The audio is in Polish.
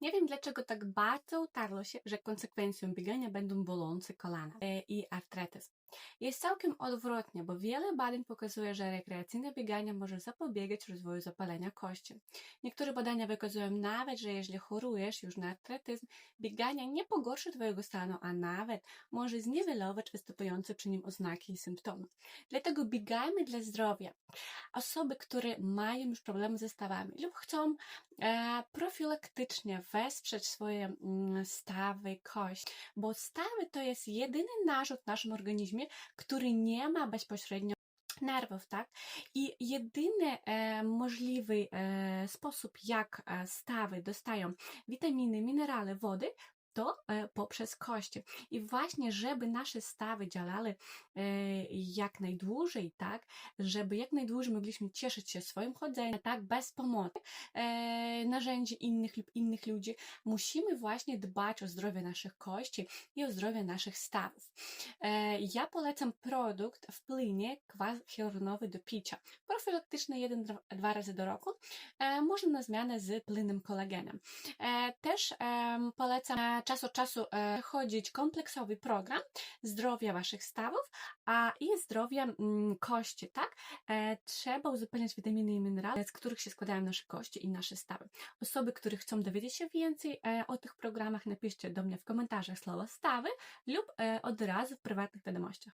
Nie wiem dlaczego tak bardzo utarło się, że konsekwencją biegania będą bolące kolana e, i artretyzm. Jest całkiem odwrotnie, bo wiele badań pokazuje, że rekreacyjne bieganie może zapobiegać rozwoju zapalenia kości. Niektóre badania wykazują nawet, że jeśli chorujesz już na artretyzm, bieganie nie pogorszy Twojego stanu, a nawet może zniwelować występujące przy nim oznaki i symptomy. Dlatego biegajmy dla zdrowia. Osoby, które mają już problemy ze stawami lub chcą e, profilaktycznie wesprzeć swoje mm, stawy, kość, bo stawy to jest jedyny narzut w naszym organizmie, który nie ma bezpośrednio nerwów, tak? I jedyny e, możliwy e, sposób, jak e, stawy dostają witaminy, minerale, wody, to e, poprzez kości. I właśnie, żeby nasze stawy działały e, jak najdłużej, tak, żeby jak najdłużej mogliśmy cieszyć się swoim chodzeniem, tak, bez pomocy e, narzędzi innych lub innych ludzi, musimy właśnie dbać o zdrowie naszych kości i o zdrowie naszych stawów. Ja polecam produkt w płynie kwas hialuronowy do picia. Profilaktyczny jeden, dwa razy do roku. Można na zmianę z płynnym kolagenem. Też polecam czas od czasu e, chodzić kompleksowy program zdrowia waszych stawów, a i zdrowia mm, kości, tak? E, trzeba uzupełniać witaminy i minerale, z których się składają nasze kości i nasze stawy. Osoby, które chcą dowiedzieć się więcej e, o tych programach, napiszcie do mnie w komentarzach słowo stawy lub od razu w prywatnych wiadomościach.